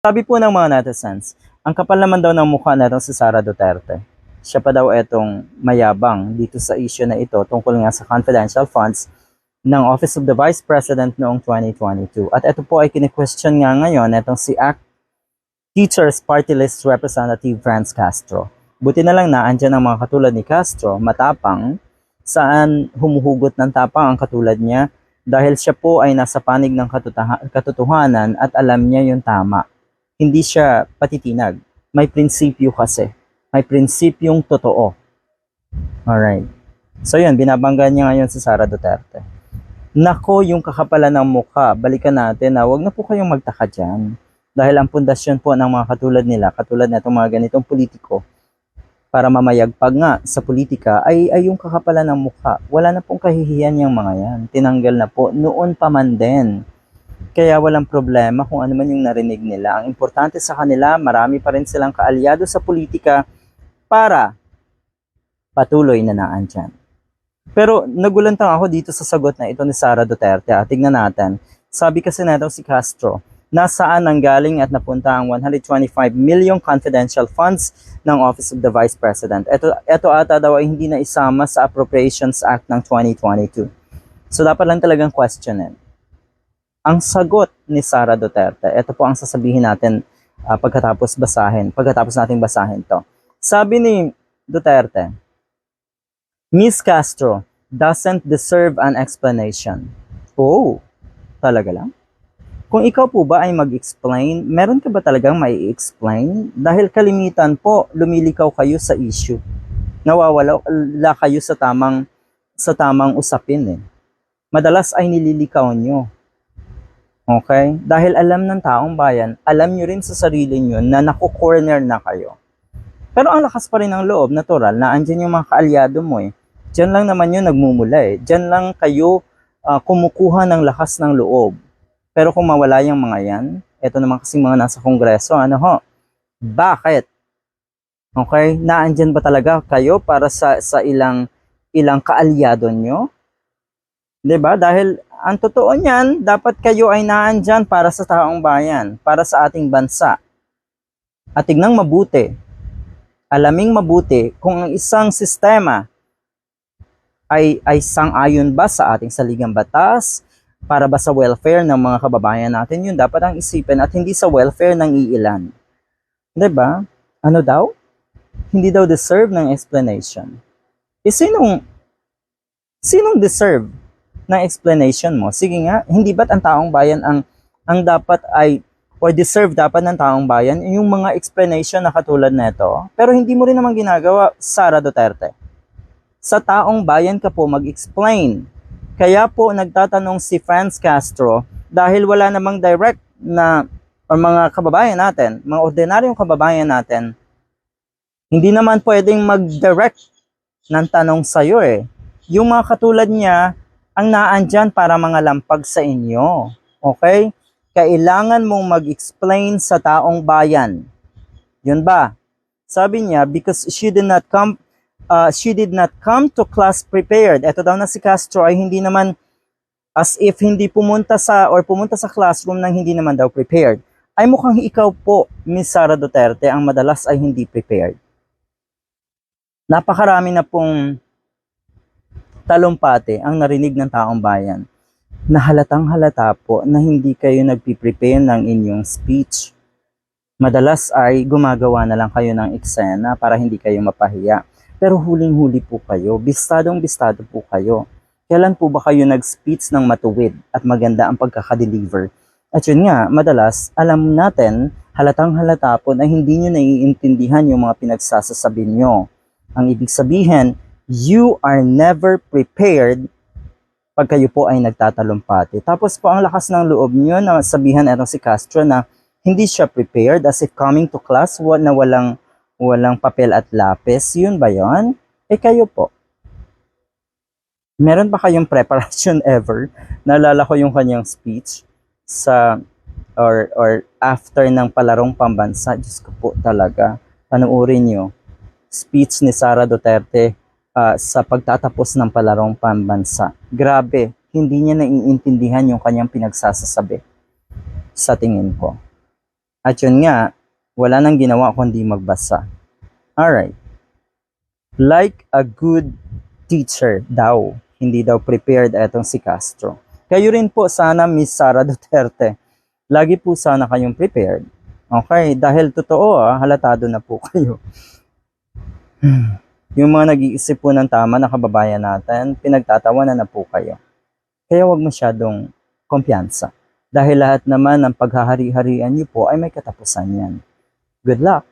Sabi po ng mga netizens, ang kapal naman daw ng mukha na itong si Sara Duterte. Siya pa daw itong mayabang dito sa issue na ito tungkol nga sa confidential funds ng Office of the Vice President noong 2022. At ito po ay kini-question nga ngayon itong si ACT Teachers Party List Representative Franz Castro. Buti na lang na andyan ang mga katulad ni Castro, matapang, saan humuhugot ng tapang ang katulad niya dahil siya po ay nasa panig ng katotohanan at alam niya yung tama. Hindi siya patitinag. May prinsipyo kasi. May prinsipyong totoo. Alright. So yun, binabangga niya ngayon si Sara Duterte. Nako, yung kakapalan ng mukha, balikan natin na wag na po kayong magtaka dyan. Dahil ang pundasyon po ng mga katulad nila, katulad na mga ganitong politiko, para mamayagpag nga sa politika ay, ay yung kakapalan ng mukha. Wala na pong kahihiyan yung mga yan. Tinanggal na po. Noon pa man din. Kaya walang problema kung ano man yung narinig nila. Ang importante sa kanila, marami pa rin silang kaalyado sa politika para patuloy na naandyan. Pero nagulantang ako dito sa sagot na ito ni Sara Duterte. Ah, tignan natin. Sabi kasi daw si Castro, nasaan ang galing at napunta ang 125 million confidential funds ng Office of the Vice President. Ito, ito ata daw ay hindi na isama sa Appropriations Act ng 2022. So dapat lang talagang questionin. Ang sagot ni Sara Duterte, ito po ang sasabihin natin ah, pagkatapos basahin, pagkatapos nating basahin to. Sabi ni Duterte, Miss Castro doesn't deserve an explanation. Oh, talaga lang? Kung ikaw po ba ay mag-explain, meron ka ba talagang mai explain Dahil kalimitan po, lumilikaw kayo sa issue. Nawawala kayo sa tamang sa tamang usapin eh. Madalas ay nililikaw nyo. Okay? Dahil alam ng taong bayan, alam nyo rin sa sarili nyo na naku-corner na kayo. Pero ang lakas pa rin ng loob, natural, na andyan yung mga kaalyado mo eh. Diyan lang naman yun nagmumula eh. Diyan lang kayo ah, kumukuha ng lakas ng loob. Pero kung mawala yung mga yan, eto naman kasi mga nasa kongreso, ano ho? Bakit? Okay? Naandyan ba talaga kayo para sa, sa ilang, ilang kaalyado nyo? 'Di ba? Dahil ang totoo niyan, dapat kayo ay naandyan para sa taong bayan, para sa ating bansa. At tignang mabuti, alaming mabuti kung ang isang sistema ay, ay sang-ayon ba sa ating saligang batas, para ba sa welfare ng mga kababayan natin, yun dapat ang isipin at hindi sa welfare ng iilan. ba? Ano daw? Hindi daw deserve ng explanation. Eh sinong, sinong deserve ng explanation mo? Sige nga, hindi ba't ang taong bayan ang, ang dapat ay, or deserve dapat ng taong bayan, yung mga explanation na katulad nito? Pero hindi mo rin naman ginagawa, Sara Duterte. Sa taong bayan ka po mag-explain. Kaya po nagtatanong si Franz Castro dahil wala namang direct na o mga kababayan natin, mga ordinaryong kababayan natin, hindi naman pwedeng mag-direct ng tanong sa'yo eh. Yung mga katulad niya, ang naandyan para mga lampag sa inyo. Okay? Kailangan mong mag-explain sa taong bayan. Yun ba? Sabi niya, because she did not come uh, she did not come to class prepared. Ito daw na si Castro ay hindi naman as if hindi pumunta sa or pumunta sa classroom nang hindi naman daw prepared. Ay mukhang ikaw po, Miss Sara Duterte, ang madalas ay hindi prepared. Napakarami na pong talumpati ang narinig ng taong bayan na halatang halata po na hindi kayo nagpiprepare ng inyong speech. Madalas ay gumagawa na lang kayo ng eksena para hindi kayo mapahiya. Pero huling-huli po kayo, bistadong bistado po kayo. Kailan po ba kayo nag-speech ng matuwid at maganda ang pagkakadeliver? At yun nga, madalas, alam natin, halatang halata po na hindi nyo naiintindihan yung mga pinagsasasabi nyo. Ang ibig sabihin, you are never prepared pag kayo po ay nagtatalumpati. Tapos po ang lakas ng loob nyo na sabihan etong si Castro na hindi siya prepared as if coming to class na walang walang papel at lapis. Yun ba yon? Eh kayo po. Meron ba kayong preparation ever? Naalala ko yung kanyang speech sa or or after ng palarong pambansa. Diyos ko po talaga. Panoorin nyo. Speech ni Sara Duterte ah, sa pagtatapos ng palarong pambansa. Grabe, hindi niya naiintindihan yung kanyang pinagsasasabi sa tingin ko. At yun nga, wala nang ginawa kundi magbasa. Alright. Like a good teacher daw, hindi daw prepared etong si Castro. Kayo rin po sana Miss Sara Duterte. Lagi po sana kayong prepared. Okay, dahil totoo ah, halatado na po kayo. Yung mga nag-iisip po ng tama na kababayan natin, pinagtatawanan na po kayo. Kaya wag masyadong kumpiyansa. Dahil lahat naman ng paghahari-harian niyo po ay may katapusan yan. Good luck!